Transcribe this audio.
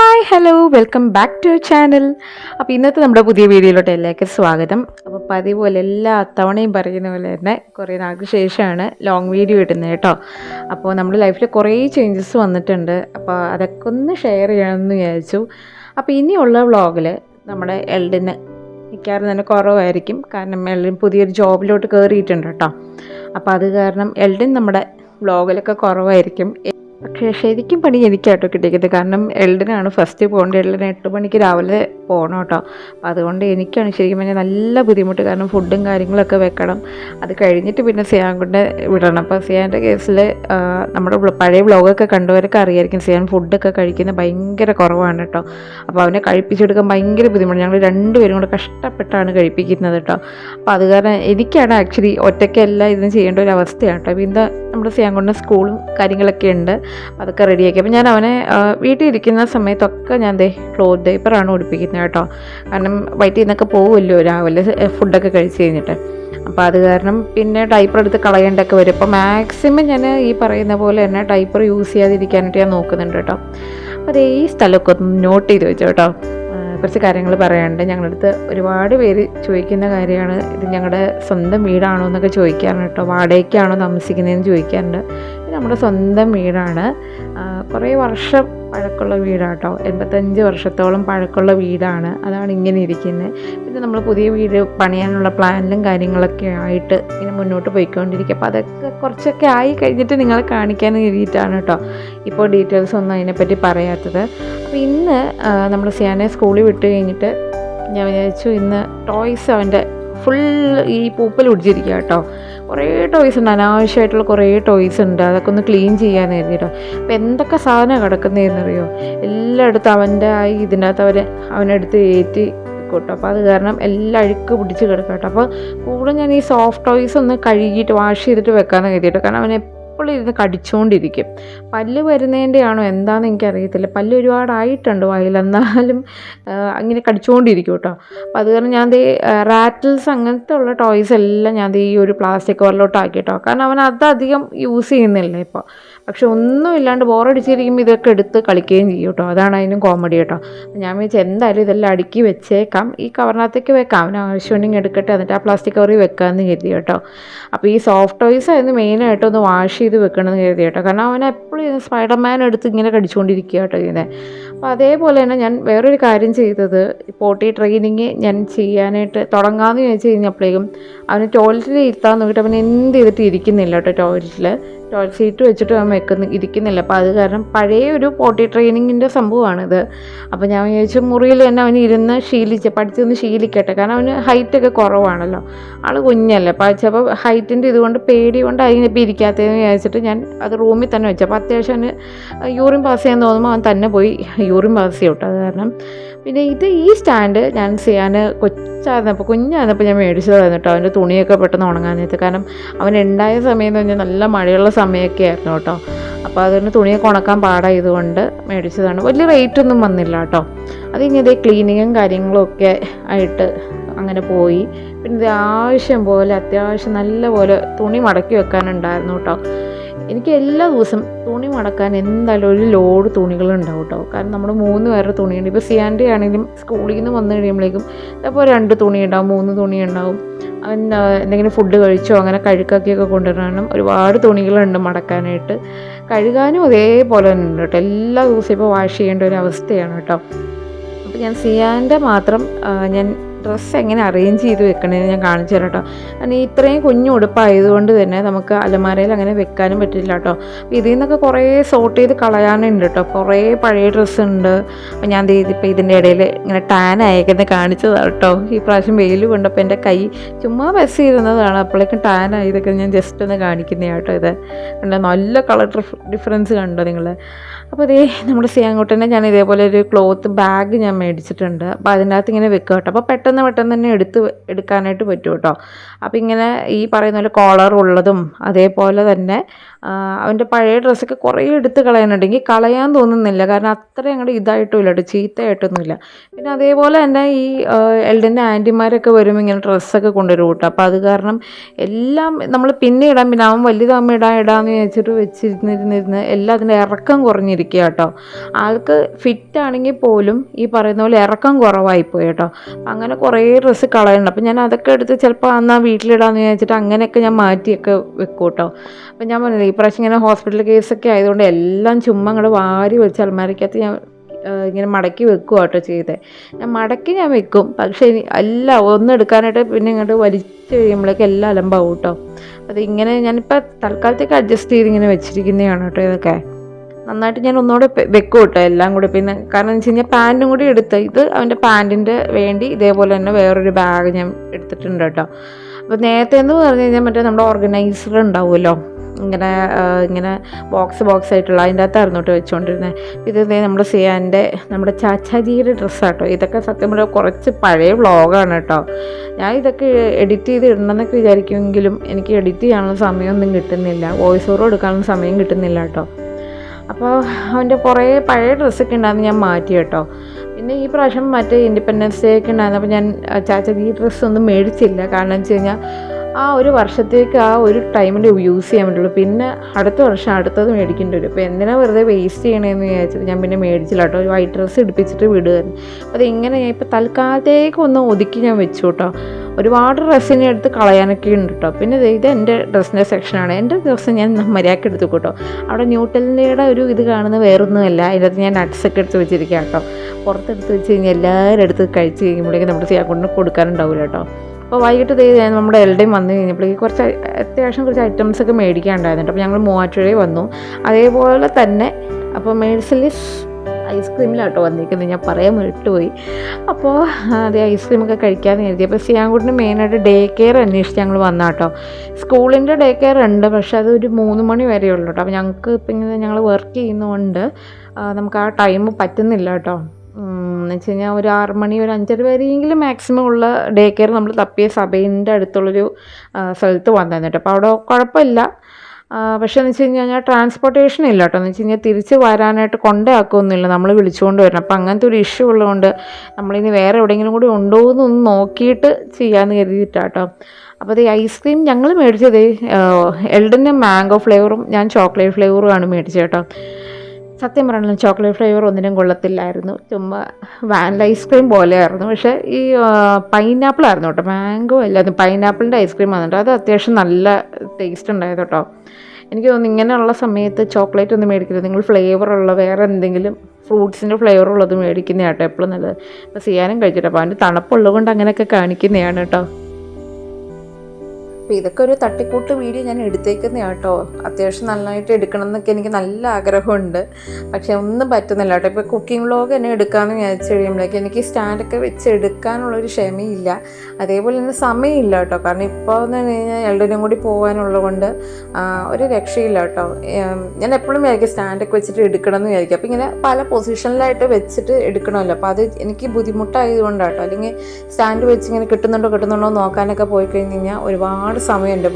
Hi hello welcome back to channel. അപ്പോൾ ഇന്നത്തെ നമ്മുടെ പുതിയ വീഡിയോയിലോട്ട് എല്ലാവർക്കും സ്വാഗതം. അപ്പോൾ പതിപോലെ പോലെ എല്ലാ തവണയും പറയുന്ന പോലെ തന്നെ കുറേ നാൾക്ക് ശേഷമാണ് ലോങ് വീഡിയോ ഇടുന്നത് കേട്ടോ. അപ്പോൾ നമ്മുടെ ലൈഫിൽ കുറേ ചേഞ്ചസ് വന്നിട്ടുണ്ട്. അപ്പോൾ അതൊക്കെ ഒന്ന് ഷെയർ ചെയ്യണമെന്ന് വിചാരിച്ചു. അപ്പോൾ ഇനിയുള്ള വ്ളോഗിൽ നമ്മുടെ എൽഡിന് മിക്കവാറും തന്നെ കുറവായിരിക്കും. കാരണം എൽഡിൻ പുതിയൊരു ജോബിലോട്ട് കയറിയിട്ടുണ്ട് കേട്ടോ. അപ്പോൾ അത് കാരണം എൽഡിൻ നമ്മുടെ വ്ളോഗിലൊക്കെ കുറവായിരിക്കും. പക്ഷേ ശരിക്കും പണി എനിക്കാട്ടോ കിട്ടിയിരിക്കുന്നത്. കാരണം എൽഡിനാണ് ഫസ്റ്റ് പോകേണ്ടത്. എൽഡിന് എട്ട് മണിക്ക് രാവിലെ പോകണം കേട്ടോ. അപ്പം അതുകൊണ്ട് എനിക്കാണ് ശരിക്കും പറഞ്ഞാൽ നല്ല ബുദ്ധിമുട്ട്. കാരണം ഫുഡും കാര്യങ്ങളൊക്കെ വെക്കണം. അത് കഴിഞ്ഞിട്ട് പിന്നെ സിയാൻ കൊണ്ട് വിടണം. അപ്പോൾ സിയാന്റെ കേസിൽ നമ്മുടെ പഴയ വ്ളോഗൊക്കെ കണ്ടവരൊക്കെ അറിയായിരിക്കും സിയാൻ ഫുഡൊക്കെ കഴിക്കുന്നത് ഭയങ്കര കുറവാണ് കേട്ടോ. അപ്പോൾ അവനെ കഴിപ്പിച്ചെടുക്കാൻ ഭയങ്കര ബുദ്ധിമുട്ട് ഞങ്ങൾ രണ്ടുപേരും കൂടെ കഷ്ടപ്പെട്ടാണ് കഴിപ്പിക്കുന്നത് കേട്ടോ. അപ്പോൾ അത് കാരണം എനിക്കാണ് ആക്ച്വലി ഒറ്റയ്ക്കല്ല ഇതും ചെയ്യേണ്ട ഒരു അവസ്ഥയാണ് കേട്ടോ. അപ്പോൾ ഇന്ന് നമ്മുടെ സിയാൻ കൊണ്ട് സ്കൂളും കാര്യങ്ങളൊക്കെ ഉണ്ട്. അതൊക്കെ റെഡിയാക്കി അപ്പോൾ ഞാൻ അവനെ വീട്ടിൽ ഇരിക്കുന്ന സമയത്തൊക്കെ ഞാൻ ദേ ക്ലോത്ത് ഡേപ്പറാണ് ഉടുപ്പിക്കുന്നത് കേട്ടോ. കാരണം വയറ്റിൽ നിന്നൊക്കെ പോകുമല്ലോ രാവിലെ ഫുഡൊക്കെ കഴിച്ച് കഴിഞ്ഞിട്ട്. അപ്പോൾ അത് കാരണം പിന്നെ ടൈപ്പർ എടുത്ത് കളയേണ്ടൊക്കെ വരും. അപ്പോൾ മാക്സിമം ഞാൻ ഈ പറയുന്ന പോലെ തന്നെ ടൈപ്പർ യൂസ് ചെയ്യാതിരിക്കാനായിട്ട് ഞാൻ നോക്കുന്നുണ്ട് കേട്ടോ. അപ്പോൾ അതേ ഈ സ്ഥലമൊക്കെ ഒന്ന് നോട്ട് ചെയ്ത് വെച്ചോ കേട്ടോ. കുറച്ച് കാര്യങ്ങൾ പറയാനുണ്ട്. ഞങ്ങളുടെ അടുത്ത് ഒരുപാട് പേര് ചോദിക്കുന്ന കാര്യമാണ്. ഇത് ഞങ്ങളുടെ സ്വന്തം വീടാണോ എന്നൊക്കെ ചോദിക്കാറുണ്ട് കേട്ടോ. വാടകയ്ക്കാണോ താമസിക്കുന്നതെന്ന് ചോദിക്കാറുണ്ട്. നമ്മുടെ സ്വന്തം വീടാണ്. കുറേ വർഷം പഴക്കമുള്ള വീടാട്ടോ. എൺപത്തഞ്ച് വർഷത്തോളം പഴക്കമുള്ള വീടാണ്. അതാണ് ഇങ്ങനെ ഇരിക്കുന്നത് പിന്നെ നമ്മൾ പുതിയ വീട് പണിയാനുള്ള പ്ലാനിലും കാര്യങ്ങളൊക്കെ ആയിട്ട് ഇങ്ങനെ മുന്നോട്ട് പോയിക്കൊണ്ടിരിക്കുക അപ്പോൾ അതൊക്കെ കുറച്ചൊക്കെ ആയി കഴിഞ്ഞിട്ട് നിങ്ങളെ കാണിക്കാൻ കരുതിയിട്ടാണ് കേട്ടോ ഇപ്പോൾ ഡീറ്റെയിൽസ് ഒന്നും അതിനെപ്പറ്റി പറയാത്തത്. അപ്പോൾ ഇന്ന് നമ്മൾ സിയാനെ സ്കൂളിൽ വിട്ട് കഴിഞ്ഞിട്ട് ഞാൻ വിചാരിച്ചു ഇന്ന് ടോയ്സ് അവന്റെ ഫുൾ ഈ പൂപ്പൽ ഒടിച്ചിരിക്കുക കേട്ടോ കുറേ ടോയ്സ് ഉണ്ട്. അനാവശ്യമായിട്ടുള്ള കുറേ ടോയ്സ് ഉണ്ട്. അതൊക്കെ ഒന്ന് ക്ലീൻ ചെയ്യാൻ കരുതിയിട്ടോ അപ്പോൾ എന്തൊക്കെ സാധനം കിടക്കുന്നതെന്നറിയോ എല്ലായിടത്തും അവന്റെ ആ ഇതിനകത്ത് അവരെ അവനെടുത്ത് കയറ്റി കേട്ടോ. അപ്പോൾ അത് കാരണം എല്ലാം അഴുക്ക് പിടിച്ച് കിടക്കട്ടോ അപ്പോൾ കൂടെ ഞാൻ ഈ സോഫ്റ്റ് ടോയ്സ് ഒന്ന് കഴുകിയിട്ട് വാഷ് ചെയ്തിട്ട് വെക്കാമെന്ന് കരുതിയിട്ടോ കാരണം അവൻ ഇരുന്ന് കടിച്ചുകൊണ്ടിരിക്കും പല്ല് വരുന്നതിന്റെ ആണോ എന്താണെന്ന് എനിക്കറിയത്തില്ല. പല്ല് ഒരുപാടായിട്ടുണ്ട് വായിൽ എന്നാലും അങ്ങനെ കടിച്ചുകൊണ്ടിരിക്കും കേട്ടോ. അപ്പോൾ അത് കാരണം ഞാൻ റാറ്റിൽസ് അങ്ങനത്തെ ഉള്ള ടോയ്സ് എല്ലാം ഞാൻ ഈ ഒരു പ്ലാസ്റ്റിക് കവറിലോട്ട് ആക്കി കേട്ടോ കാരണം അവൻ അതധികം യൂസ് ചെയ്യുന്നില്ല ഇപ്പോൾ പക്ഷെ ഒന്നും ഇല്ലാണ്ട് ബോറടിച്ചിരിക്കുമ്പോൾ ഇതൊക്കെ എടുത്ത് കളിക്കുകയും ചെയ്യും കേട്ടോ. അതാണ് അതിനും കോമഡി കേട്ടോ. ഞാൻ വിചാരിച്ചു എന്തായാലും ഇതെല്ലാം അടുക്കി വെച്ചേക്കാം. ഈ കവറിനകത്തേക്ക് വെക്കാം. അവന് ആവശ്യമുണ്ടെങ്കിൽ എടുക്കട്ടെ. എന്നിട്ട് ആ പ്ലാസ്റ്റിക് കവറിൽ വെക്കാമെന്ന് കരുതി കേട്ടോ. അപ്പോൾ ഈ സോഫ്റ്റ് ടോയ്സ് ആയിരുന്നു മെയിനായിട്ട് ഒന്ന് വാഷ് വെക്കണമെന്ന് കരുതി കേട്ടോ. കാരണം അവനെ എപ്പോഴും സ്പൈഡർമാൻ എടുത്ത് ഇങ്ങനെ കടിച്ചുകൊണ്ടിരിക്കുക കേട്ടോ ഇങ്ങനെ അപ്പോൾ അതേപോലെ തന്നെ ഞാൻ വേറൊരു കാര്യം ചെയ്തത് പോട്ടി ട്രെയിനിങ് ഞാൻ ചെയ്യാനായിട്ട് തുടങ്ങാമെന്ന് ചോദിച്ചു കഴിഞ്ഞപ്പോഴേക്കും അവന് ടോയ്ലറ്റിൽ ഇരുത്താൻ നോക്കിയിട്ട് അവൻ എന്ത് ചെയ്തിട്ട് ഇരിക്കുന്നില്ല കേട്ടോ ടോയ്ലറ്റിൽ ടോയ്ലറ്റ് സീറ്റ് വെച്ചിട്ട് വെക്കുന്ന ഇരിക്കുന്നില്ല. അപ്പോൾ അത് കാരണം പഴയ ഒരു പോട്ടി ട്രെയിനിങ്ങിന്റെ സംഭവമാണിത്. അപ്പോൾ ഞാൻ വിചാരിച്ചു മുറിയിൽ തന്നെ അവന് ഇരുന്ന് ശീലിച്ച് പഠിച്ചൊന്ന് ശീലിക്കട്ടെ. കാരണം അവന് ഹൈറ്റൊക്കെ കുറവാണല്ലോ. ആൾ കുഞ്ഞല്ലേ. അപ്പോൾ ചിലപ്പോൾ ഹൈറ്റിന്റെ ഇതുകൊണ്ട് പേടി കൊണ്ട് അതിനിപ്പോൾ ഇരിക്കാത്തതെന്ന് വിചാരിച്ചിട്ട് ഞാൻ അത് റൂമിൽ തന്നെ വെച്ചു. അപ്പോൾ അത്യാവശ്യം അവന് യൂറിൻ പാസ് ചെയ്യാൻ തോന്നുമ്പോൾ അവൻ തന്നെ പോയി യൂറിൻ പാസ് ചെയ്യും കേട്ടോ. അത് കാരണം പിന്നെ ഇത് ഈ സ്റ്റാൻഡ് ഞാൻ ചെയ്യാൻ കൊച്ചായിരുന്നപ്പോൾ കുഞ്ഞായിരുന്നപ്പോൾ ഞാൻ മേടിച്ചതായിരുന്നു കേട്ടോ അവന്റെ തുണിയൊക്കെ പെട്ടെന്ന് ഉണങ്ങാൻ നേരത്തെ. കാരണം അവൻ ഉണ്ടായ സമയം എന്ന് പറഞ്ഞാൽ നല്ല മഴയുള്ള സമയമൊക്കെ ആയിരുന്നു കേട്ടോ അപ്പോൾ അതുകൊണ്ട് തുണിയൊക്കെ ഉണക്കാൻ പാടായതുകൊണ്ട് മേടിച്ചതാണ്. വലിയ റേറ്റ് ഒന്നും വന്നില്ല കേട്ടോ അത് ഇനി അതേ ക്ലീനിങ്ങും കാര്യങ്ങളും ഒക്കെ ആയിട്ട് അങ്ങനെ പോയി. പിന്നെ ആവശ്യം പോലെ അത്യാവശ്യം നല്ല പോലെ തുണി മടക്കി വെക്കാനുണ്ടായിരുന്നു കേട്ടോ എനിക്ക് എല്ലാ ദിവസം തുണി മടക്കാൻ എന്തായാലും ഒരു ലോഡ് തുണികൾ ഉണ്ടാവും കേട്ടോ കാരണം നമ്മൾ മൂന്ന് പേരുടെ തുണിയുണ്ട്. ഇപ്പോൾ സിയാന്റെ ആണെങ്കിലും സ്കൂളിൽ നിന്ന് വന്നു കഴിയുമ്പോഴേക്കും അപ്പോൾ രണ്ട് തുണി ഉണ്ടാവും മൂന്ന് തുണി ഉണ്ടാവും. അവൻ എന്തെങ്കിലും ഫുഡ് കഴിച്ചോ അങ്ങനെ കഴുക്കാക്കിയൊക്കെ കൊണ്ടുവരണം ഒരുപാട് തുണികളുണ്ട് മടക്കാനായിട്ട്. കഴുകാനും അതേപോലെ തന്നെ ഉണ്ട് കേട്ടോ എല്ലാ ദിവസവും ഇപ്പോൾ വാഷ് ചെയ്യേണ്ട ഒരു അവസ്ഥയാണ് കേട്ടോ അപ്പോൾ ഞാൻ സിയാന്റെ മാത്രം ഞാൻ ഡ്രസ്സ് എങ്ങനെ അറേഞ്ച് ചെയ്ത് വെക്കണേന്ന് ഞാൻ കാണിച്ചു തരാം കേട്ടോ കാരണം ഇത്രയും കുഞ്ഞു ഉടുപ്പായതുകൊണ്ട് തന്നെ നമുക്ക് അലമാരയിൽ അങ്ങനെ വെക്കാനും പറ്റില്ല കേട്ടോ ഇതിൽ നിന്നൊക്കെ കുറേ സോർട്ട് ചെയ്ത് കളയാനുണ്ട് കേട്ടോ കുറേ പഴയ ഡ്രസ്സ് ഉണ്ട്. അപ്പോൾ ഞാൻ ഇതിപ്പോൾ ഇതിന്റെ ഇടയിൽ ഇങ്ങനെ ടാൻ അയക്കുന്നത് കാണിച്ചതാണ് കേട്ടോ ഈ പ്രാവശ്യം വെയിൽ കൊണ്ടപ്പോൾ എന്റെ കൈ ചുമ്മാ ബസ് ചെയ്തിരുന്നതാണ്. അപ്പോഴേക്കും ടാൻ ആയതൊക്കെ ഞാൻ ജസ്റ്റ് ഒന്ന് കാണിക്കുന്നതാണ് കേട്ടോ ഇത്. കണ്ടോ? നല്ല കളർ ഡിഫറൻസ് കണ്ടോ നിങ്ങൾ അപ്പോൾ ഇതേ നമ്മുടെ സിയാങ്കോട്ടനെ ഞാൻ ഇതേപോലെ ഒരു ക്ലോത്ത് ബാഗ് ഞാൻ മേടിച്ചിട്ടുണ്ട്. അപ്പോൾ അതിനകത്ത് ഇങ്ങനെ വെക്കുക കേട്ടോ അപ്പോൾ പെട്ടെന്ന് പെട്ടെന്ന് പെട്ടെന്ന് തന്നെ എടുത്ത് എടുക്കാനായിട്ട് പറ്റും കേട്ടോ അപ്പോൾ ഇങ്ങനെ ഈ പറയുന്ന പോലെ കോളർ ഉള്ളതും അതേപോലെ തന്നെ അവന്റെ പഴയ ഡ്രസ്സൊക്കെ കുറേ എടുത്ത് കളയാനുണ്ടെങ്കിൽ കളയാൻ തോന്നുന്നില്ല. കാരണം അത്രയും അങ്ങോട്ട് ഇതായിട്ടുമില്ല കേട്ടോ ചീത്തയായിട്ടൊന്നുമില്ല. പിന്നെ അതേപോലെ തന്നെ ഈ എൽഡന്റെ ആന്റിമാരൊക്കെ വരുമ്പോൾ ഇങ്ങനെ ഡ്രസ്സൊക്കെ കൊണ്ടുവരും കേട്ടോ. അപ്പോൾ അത് കാരണം എല്ലാം നമ്മൾ പിന്നെ ഇടാൻ പിന്നെ അവൻ വലുതാകുമ്പോൾ ഇടാൻ ഇടാന്ന് വെച്ചിട്ട് വെച്ചിരുന്നിരുന്നിരുന്ന് എല്ലാം അതിന്റെ ഇറക്കം കുറഞ്ഞിരിക്കുക കേട്ടോ. ആൾക്ക് ഫിറ്റ് ആണെങ്കിൽ പോലും ഈ പറയുന്ന പോലെ ഇറക്കം കുറവായിപ്പോയി കേട്ടോ. അങ്ങനെ കുറേ ഡ്രസ്സ് കളയുന്നുണ്ട് അപ്പം ഞാൻ അതൊക്കെ എടുത്ത് ചിലപ്പോൾ അന്നാ വീട്ടിലിടാന്ന് വിചാരിച്ചിട്ട് അങ്ങനെയൊക്കെ ഞാൻ മാറ്റിയൊക്കെ വെക്കും കേട്ടോ. അപ്പം ഞാൻ പറഞ്ഞില്ലേ ഈ പ്രാവശ്യം ഇങ്ങനെ ഹോസ്പിറ്റൽ കേസൊക്കെ ആയതുകൊണ്ട് എല്ലാം ചുമ്മാ അങ്ങോട്ട് വാരി വെച്ച് അലമാരിക്കകത്ത് ഞാൻ ഇങ്ങനെ മടക്കി വെക്കുക കേട്ടോ ചെയ്തത് ഞാൻ മടക്കി ഞാൻ വെക്കും. പക്ഷേ അല്ല ഒന്ന് എടുക്കാനായിട്ട് പിന്നെ ഇങ്ങോട്ട് വലിച്ചു കഴിയുമ്പോഴേക്കും എല്ലാം അലമ്പാവും കേട്ടോ. അത് ഇങ്ങനെ ഞാനിപ്പോൾ തൽക്കാലത്തേക്ക് അഡ്ജസ്റ്റ് ചെയ്ത് ഇങ്ങനെ വെച്ചിരിക്കുന്നതാണ് കേട്ടോ ഇതൊക്കെ. നന്നായിട്ട് ഞാൻ ഒന്നുകൂടെ വെക്കും കേട്ടോ എല്ലാം കൂടി. പിന്നെ കാരണം എന്ന് വെച്ച് കഴിഞ്ഞാൽ പാന്റും കൂടി എടുത്ത് ഇത് അവന്റെ പാന്റിന്റെ വേണ്ടി ഇതേപോലെ തന്നെ വേറൊരു ബാഗ് ഞാൻ എടുത്തിട്ടുണ്ട് കേട്ടോ. അപ്പോൾ നേരത്തെ എന്ന് പറഞ്ഞു കഴിഞ്ഞാൽ മറ്റേ നമ്മുടെ ഓർഗനൈസർ ഉണ്ടാവുമല്ലോ. ഇങ്ങനെ ഇങ്ങനെ ബോക്സ് ബോക്സ് ആയിട്ടുള്ള അതിന്റെ അകത്തായിരുന്നു കേട്ടോ വെച്ചുകൊണ്ടിരുന്നത് ഇത് നമ്മുടെ സിയാന്റെ നമ്മുടെ ചാച്ചാജിയുടെ ഡ്രസ്സാട്ടോ. ഇതൊക്കെ സത്യം പറഞ്ഞാൽ കുറച്ച് പഴയ വ്ളോഗാണ് കേട്ടോ. ഞാൻ ഇതൊക്കെ എഡിറ്റ് ചെയ്ത് ഇടണമെന്നൊക്കെ വിചാരിക്കുമെങ്കിലും എനിക്ക് എഡിറ്റ് ചെയ്യാനുള്ള സമയമൊന്നും കിട്ടുന്നില്ല. വോയിസ് ഓവർ കൊടുക്കാനുള്ള സമയം കിട്ടുന്നില്ല കേട്ടോ. അപ്പോൾ അവന്റെ കുറേ പഴയ ഡ്രസ്സൊക്കെ ഉണ്ടായിരുന്നു ഞാൻ മാറ്റി കേട്ടോ. പിന്നെ ഈ പ്രാവശ്യം മറ്റേ ഇൻഡിപെൻഡൻസ് ഡേ ഒക്കെ ഉണ്ടായിരുന്നു. അപ്പോൾ ഞാൻ ചാച്ചാജി ഈ ഡ്രസ്സൊന്നും മേടിച്ചില്ല. കാരണം വെച്ച് കഴിഞ്ഞാൽ ആ ഒരു വർഷത്തേക്ക് ആ ഒരു ടൈമിൽ യൂസ് ചെയ്യാൻ പറ്റുള്ളൂ. പിന്നെ അടുത്ത വർഷം അടുത്തത് മേടിക്കേണ്ടി വരും. അപ്പോൾ എന്തിനാ വെറുതെ വേസ്റ്റ് ചെയ്യണമെന്ന് വിചാരിച്ചിട്ട് ഞാൻ പിന്നെ മേടിച്ചില്ല കേട്ടോ. ഒരു വൈറ്റ് ഡ്രസ്സ് ഇടിപ്പിച്ചിട്ട് വിടുമായിരുന്നു അപ്പോൾ ഇങ്ങനെ ഞാൻ ഇപ്പോൾ തൽക്കാലത്തേക്ക് ഒന്ന് ഒതുക്കി ഞാൻ വെച്ചു കേട്ടോ. ഒരുപാട് ഡ്രസ്സിനെ എടുത്ത് കളയാനൊക്കെ ഉണ്ട് കേട്ടോ. പിന്നെ ഇത് എന്റെ ഡ്രസ്സിന്റെ സെക്ഷനാണ് എന്റെ ഡ്രസ്സ് ഞാൻ മര്യാദയ്ക്ക് എടുത്തു കേട്ടോ. അവിടെ ന്യൂട്ടലിന്റെ ഒരു ഇത് കാണുന്ന വേറൊന്നുമല്ല. അതിനകത്ത് ഞാൻ നട്ട്സൊക്കെ എടുത്ത് വെച്ചിരിക്കാം കേട്ടോ. പുറത്തെടുത്ത് വെച്ച് കഴിഞ്ഞാൽ എല്ലാവരും എടുത്ത് കഴിച്ച് കഴിയുമ്പോഴേക്കും നമ്മുടെ കൊണ്ട് കൊടുക്കാനുണ്ടാവില്ല കേട്ടോ. അപ്പോൾ വൈകിട്ട് നമ്മുടെ എൽഡയും വന്നു കഴിഞ്ഞപ്പോഴേക്ക് കുറച്ച് അത്യാവശ്യം കുറച്ച് ഐറ്റംസൊക്കെ മേടിക്കാനുണ്ടായിരുന്നു. അപ്പോൾ ഞങ്ങൾ മൂവാറ്റുപുഴയിൽ വന്നു. അതേപോലെ തന്നെ അപ്പോൾ മേഴ്സലിസ് ഐസ്ക്രീമിലാട്ടോ വന്നിരിക്കുന്നത്. ഞാൻ പറയാൻ വിട്ടുപോയി. അപ്പോൾ അത് ഐസ്ക്രീമൊക്കെ കഴിക്കാമെന്ന് കരുതി. അപ്പോൾ സിയാങ്കുട്ടിന് മെയിനായിട്ട് ഡേ കെയർ അന്വേഷിച്ച് ഞങ്ങൾ വന്നാട്ടോ. സ്കൂളിന്റെ ഡേ കെയർ ഉണ്ട്. പക്ഷെ അത് ഒരു മൂന്ന് മണി വരെ ഉള്ളൂ കേട്ടോ അപ്പോൾ ഞങ്ങൾക്ക് ഇപ്പം ഇങ്ങനെ ഞങ്ങൾ വർക്ക് ചെയ്യുന്നതുകൊണ്ട് നമുക്ക് ആ ടൈം പറ്റുന്നില്ല കേട്ടോ എന്ന് വെച്ച് കഴിഞ്ഞാൽ ഒരു ആറ് മണി ഒരു അഞ്ചര വരെയെങ്കിലും മാക്സിമം ഉള്ള ഡേ കെയർ നമ്മൾ തപ്പിയ സഭയിന്റെ അടുത്തുള്ളൊരു സ്ഥലത്ത് വന്നിരുന്നു കേട്ടോ അപ്പോൾ അവിടെ കുഴപ്പമില്ല. പക്ഷേ എന്ന് വെച്ച് കഴിഞ്ഞാൽ ട്രാൻസ്പോർട്ടേഷൻ ഇല്ല കേട്ടോ. എന്ന് വെച്ച് കഴിഞ്ഞാൽ തിരിച്ച് വരാനായിട്ട് കൊണ്ടാക്കൊന്നുമില്ല നമ്മൾ വിളിച്ചുകൊണ്ട് വരണം. അപ്പം അങ്ങനത്തെ ഒരു ഇഷ്യൂ ഉള്ളതുകൊണ്ട് നമ്മളിനി വേറെ എവിടെയെങ്കിലും കൂടി ഉണ്ടോ എന്നൊന്ന് നോക്കിയിട്ട് ചെയ്യാമെന്ന് കരുതിയിട്ടാട്ടോ അപ്പോൾ അത് ഐസ്ക്രീം ഞങ്ങൾ മേടിച്ചത് എൽഡിന്റെ മാംഗോ ഫ്ലേവറും ഞാൻ ചോക്ലേറ്റ് ഫ്ലേവറുമാണ് മേടിച്ചത് കേട്ടോ. സത്യം പറയണല്ലോ ചോക്ലേറ്റ് ഫ്ലേവർ ഒന്നിനും കൊള്ളത്തില്ലായിരുന്നു. ചുമ്മാ വാനില ഐസ്ക്രീം പോലെയായിരുന്നു. പക്ഷേ ഈ പൈനാപ്പിൾ ആയിരുന്നു കേട്ടോ. മാംഗോ അല്ലായിരുന്നു. പൈനാപ്പിളിന്റെ ഐസ്ക്രീം വന്നിട്ട് അത് അത്യാവശ്യം നല്ല ടേസ്റ്റ് ഉണ്ടായത് കേട്ടോ. എനിക്ക് തോന്നുന്നു ഇങ്ങനെയുള്ള സമയത്ത് ചോക്ലേറ്റ് ഒന്നും മേടിക്കരുത്. നിങ്ങൾ ഫ്ലേവറുള്ള വേറെ എന്തെങ്കിലും ഫ്രൂട്ട്സിന്റെ ഫ്ലേവർ ഉള്ളത് മേടിക്കുന്നതാണ് കേട്ടോ എപ്പോഴും നല്ലത്. അപ്പോൾ സിയാനും കഴിച്ചിട്ട് അപ്പോൾ അതിന്റെ തണുപ്പുള്ളത് കൊണ്ട് അങ്ങനെയൊക്കെ കാണിക്കുന്നതാണ് കേട്ടോ. അപ്പോൾ ഇതൊക്കെ ഒരു തട്ടിക്കൂട്ട് വീഡിയോ ഞാൻ എടുത്തേക്കുന്ന കേട്ടോ. അത്യാവശ്യം നന്നായിട്ട് എടുക്കണം എന്നൊക്കെ എനിക്ക് നല്ല ആഗ്രഹമുണ്ട്. പക്ഷേ ഒന്നും പറ്റുന്നില്ല കേട്ടോ. ഇപ്പോൾ കുക്കിംഗ് വ്ളോഗ് തന്നെ എടുക്കാമെന്ന് വിചാരിച്ചു കഴിയുമ്പോഴേക്കും എനിക്ക് സ്റ്റാൻഡൊക്കെ വെച്ച് എടുക്കാനുള്ളൊരു ക്ഷമയില്ല. അതേപോലെ തന്നെ സമയമില്ല കേട്ടോ. കാരണം ഇപ്പോൾ എന്ന് പറഞ്ഞു കഴിഞ്ഞാൽ എൽഡിനും കൂടി പോകാനുള്ളത് കൊണ്ട് ഒരു രക്ഷയില്ല കേട്ടോ. ഞാൻ എപ്പോഴും വിചാരിക്കും സ്റ്റാൻഡൊക്കെ വെച്ചിട്ട് എടുക്കണം എന്ന് വിചാരിക്കും. അപ്പോൾ ഇങ്ങനെ പല പൊസിഷനിലായിട്ട് വെച്ചിട്ട് എടുക്കണമല്ലോ. അപ്പോൾ അത് എനിക്ക് ബുദ്ധിമുട്ടായതുകൊണ്ടാണ് കേട്ടോ. അല്ലെങ്കിൽ സ്റ്റാൻഡ് വെച്ച് ഇങ്ങനെ കിട്ടുന്നുണ്ടോ കിട്ടുന്നുണ്ടോ നോക്കാനൊക്കെ പോയി കഴിഞ്ഞ് കഴിഞ്ഞാൽ ഒരുപാട് സമയം എന്റെ